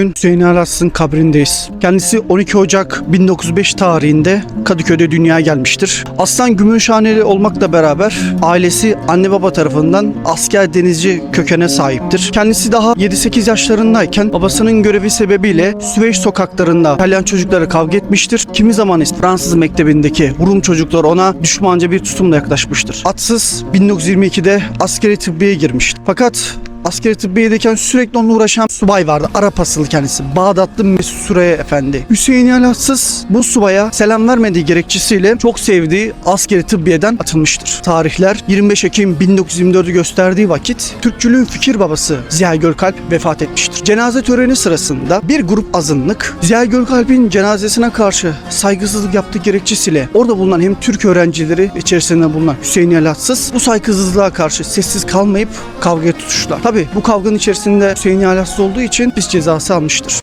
Bugün Hüseyin Alass'ın kabrindeyiz. Kendisi 12 Ocak 1905 tarihinde Kadıköy'de dünyaya gelmiştir. Aslan Gümüşhaneli olmakla beraber ailesi anne baba tarafından asker denizci kökene sahiptir. Kendisi daha 7-8 yaşlarındayken babasının görevi sebebiyle Süveyş sokaklarında İtalyan çocuklara kavga etmiştir. Kimi zaman ise Fransız mektebindeki Rum çocuklar ona düşmanca bir tutumla yaklaşmıştır. Atsız 1922'de askeri tıbbiye girmiştir. Fakat Askeri tıbbiyedeyken sürekli onunla uğraşan subay vardı. Arap asıllı kendisi. Bağdatlı Mesut Süreyya Efendi. Hüseyin Alassız bu subaya selam vermediği gerekçesiyle çok sevdiği askeri tıbbiyeden atılmıştır. Tarihler 25 Ekim 1924'ü gösterdiği vakit Türkçülüğün fikir babası Ziya Görkalp vefat etmiştir. Cenaze töreni sırasında bir grup azınlık Ziya Görkalp'in cenazesine karşı saygısızlık yaptığı gerekçesiyle orada bulunan hem Türk öğrencileri içerisinde bulunan Hüseyin Alassız bu saygısızlığa karşı sessiz kalmayıp kavgaya tutuştular. Tabi bu kavganın içerisinde Hüseyin Alassız olduğu için pis cezası almıştır.